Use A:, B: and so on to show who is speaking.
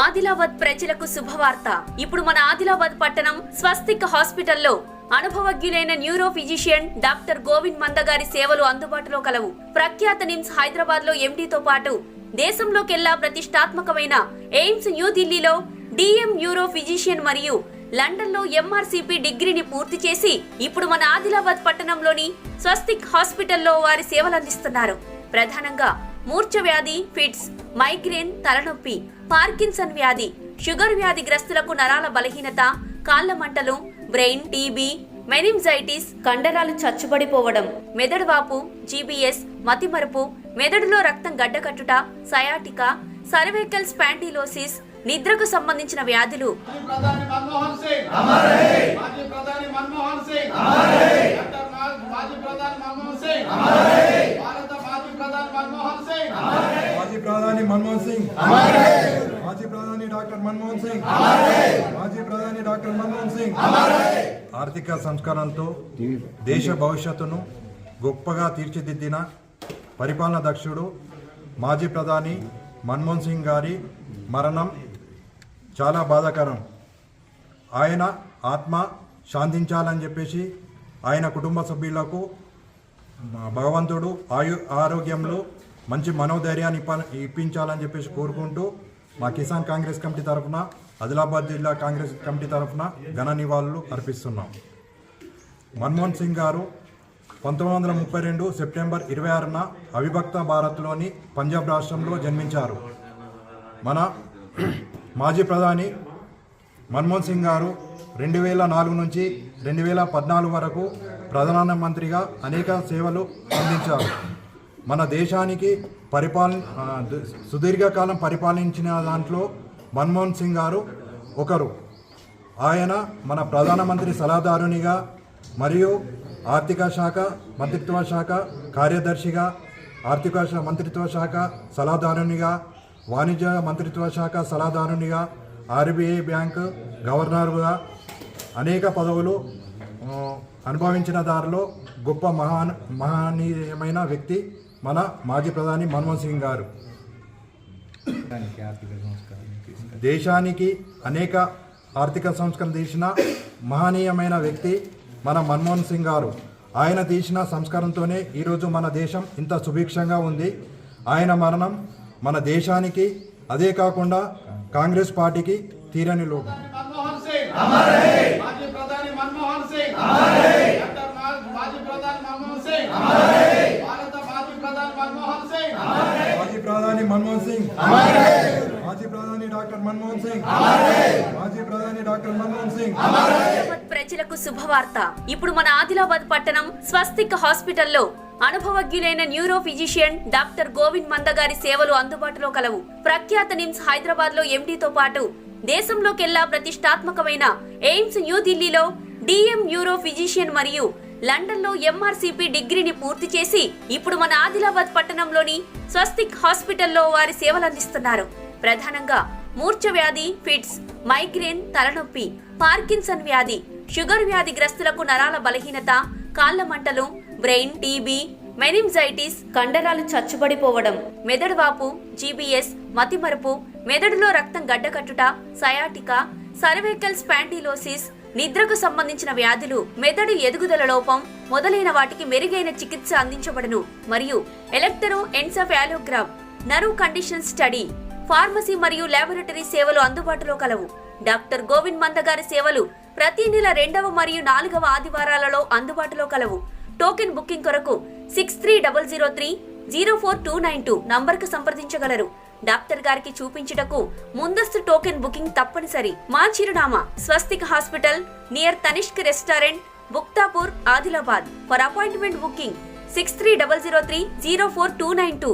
A: ఆదిలాబాద్ ప్రజలకు శుభవార్త. ఇప్పుడు మన ఆదిలాబాద్ పట్టణం స్వస్తిక్ హాస్పిటల్లో అనుభవజ్ఞులైన neuro physician doctor Govind Mandagari సేవలు అందుబాటులో కలవు. ప్రఖ్యాత నిమ్స్ హైదరాబాద్లో ఎండీతో పాటు దేశంలోకెల్లా ప్రతిష్టాత్మకమైన ఎయిమ్స్ న్యూఢిల్లీలో డిఎం న్యూరో ఫిజిషియన్ మరియు లండన్లో ఎంఆర్సీపీ డిగ్రీని పూర్తి చేసి ఇప్పుడు మన ఆదిలాబాద్ పట్టణంలోని స్వస్తిక్ హాస్పిటల్లో వారి సేవలు అందిస్తున్నారు. ప్రధానంగా మూర్ఛ వ్యాధి ఫిట్స్ మైగ్రేన్ తలనొప్పి పార్కిన్సన్ వ్యాధి షుగర్ వ్యాధి గ్రస్తులకు నరాల బలహీనత కాళ్ళ మంటలు బ్రెయిన్ టీబీ మెనింజైటిస్ కండరాలు చచ్చుబడిపోవడం మెదడు వాపు జీబీఎస్ మతిమరుపు మెదడులో రక్తం గడ్డకట్టుట సయాటికా సర్వైకల్ స్పాండిలోసిస్ నిద్రకు సంబంధించిన వ్యాధులు.
B: మన్మోహన్ సింగ్. మాజీ ప్రధాని డాక్టర్ మన్మోహన్ సింగ్. మాజీ ప్రధాని డాక్టర్ మన్మోహన్ సింగ్. ఆర్థిక సంస్కరణతో దేశ భవిష్యత్తును గొప్పగా తీర్చిదిద్దిన పరిపాలన దక్షుడు మాజీ ప్రధాని మన్మోహన్ సింగ్ గారి మరణం చాలా బాధాకరం. ఆయన ఆత్మ శాంతించాలని చెప్పేసి ఆయన కుటుంబ సభ్యులకు భగవంతుడు ఆయు ఆరోగ్యంలో మంచి మనోధైర్యాన్ని ఇప్పించాలని చెప్పేసి కోరుకుంటూ మా కిసాన్ కాంగ్రెస్ కమిటీ తరఫున ఆదిలాబాద్ జిల్లా కాంగ్రెస్ కమిటీ తరఫున ఘన నివాళులు అర్పిస్తున్నాం. మన్మోహన్ సింగ్ గారు పంతొమ్మిది వందల ముప్పై రెండు సెప్టెంబర్ ఇరవై ఆరున అవిభక్త భారత్లోని పంజాబ్ రాష్ట్రంలో జన్మించారు. మన మాజీ ప్రధాని మన్మోహన్ సింగ్ గారు రెండు వేల నాలుగు నుంచి రెండు వేల పద్నాలుగు వరకు ప్రధానమంత్రిగా అనేక సేవలు అందించారు. మన దేశానికి పరిపాలన సుదీర్ఘకాలం పరిపాలించిన దాంట్లో మన్మోహన్ సింగ్ గారు ఒకరు. ఆయన మన ప్రధానమంత్రి సలహాదారునిగా మరియు ఆర్థిక శాఖ మంత్రిత్వ శాఖ కార్యదర్శిగా ఆర్థిక శా- మంత్రిత్వ శాఖ సలహాదారునిగా వాణిజ్య మంత్రిత్వ శాఖ సలహాదారునిగా ఆర్బీఐ బ్యాంక్ గవర్నర్గా అనేక పదవులు అనుభవించిన దారిలో గొప్ప మహాన్ మహనీయమైన వ్యక్తి. మన మాజీ ప్రధాని మన్మోహన్ సింగ్ గారు. దేశానికి అనేక ఆర్థిక సంస్కరణ తీసిన మహనీయమైన వ్యక్తి మన మన్మోహన్ సింగ్ గారు. ఆయన తీసిన సంస్కారంతోనే ఈరోజు మన దేశం ఇంత సుభిక్షంగా ఉంది. ఆయన మరణం మన దేశానికి అదే కాకుండా కాంగ్రెస్ పార్టీకి తీరని లోపం మాజీ ప్రధాని మన్మోహన్ సింగ్! మన్మోహన్ సింగ్. మాజీ ప్రధాని డాక్టర్ మన్మోహన్ సింగ్. మాజీ ప్రధాని డాక్టర్ మన్మోహన్ సింగ్.
A: ప్రజలకు శుభవార్త. ఇప్పుడు మన ఆదిలాబాద్ పట్టణం స్వస్తిక్ హాస్పిటల్లో అనుభవజ్ఞులైన న్యూరో ఫిజిషియన్ డాక్టర్ గోవింద్ మంద గారి సేవలు అందుబాటులో కలవు. ప్రఖ్యాత నిమ్స్ హైదరాబాద్లో ఎండితో పాటు దేశంలోకెల్లా ప్రతిష్టాత్మకమైన ఎయిమ్స్ న్యూఢిల్లీలో డిఎం న్యూరో ఫిజిషియన్ మరియు లండన్లో ఎంఆర్సీపీ డిగ్రీని పూర్తి చేసి ఇప్పుడు మన ఆదిలాబాద్ పట్టణంలోని స్వస్తిక్ హాస్పిటల్లో వారి సేవలందిస్తున్నారు ప్రధానంగా మూర్ఛ వ్యాధి ఫిట్స్ మైగ్రేన్ తలనొప్పి పార్కిన్సన్ వ్యాధి షుగర్ వ్యాధి గ్రస్తులకు నరాల బలహీనత కాళ్ళ మంటలు బ్రెయిన్ టీబీ మెనింజైటిస్ కండరాలు చచ్చుబడిపోవడం మెదడు వాపు జీబీఎస్ మతిమరుపు మెదడులో రక్తం గడ్డకట్టుట సయాటికా సర్వైకల్ స్పాండిలోసిస్ నిద్రకు సంబంధించిన వ్యాధులు మెదడు ఎదుగుదల లోపం మొదలైన వాటికి మెరుగైన చికిత్స అందించబడును. మరియు electroencephalogram nerve condition study pharmacy మరియు లాబొరేటరీ సేవలు అందుబాటులో కలవు. డాక్టర్ గోవింద్ మంద గారి సేవలు ప్రతి నెల రెండవ మరియు నాలుగవ ఆదివారాలలో అందుబాటులో కలవు. టోకెన్ బుకింగ్ కొరకు six three double zero three zero four two nine two నంబర్కు సంప్రదించగలరు. డాక్టర్ గారికి చూపించుటకు ముందస్తు టోకెన్ బుకింగ్ తప్పనిసరి. మా చిరునామా Swastik hospital near Tanishq restaurant Bhuktapur Adilabad. For appointment booking six three double zero three zero four two nine two.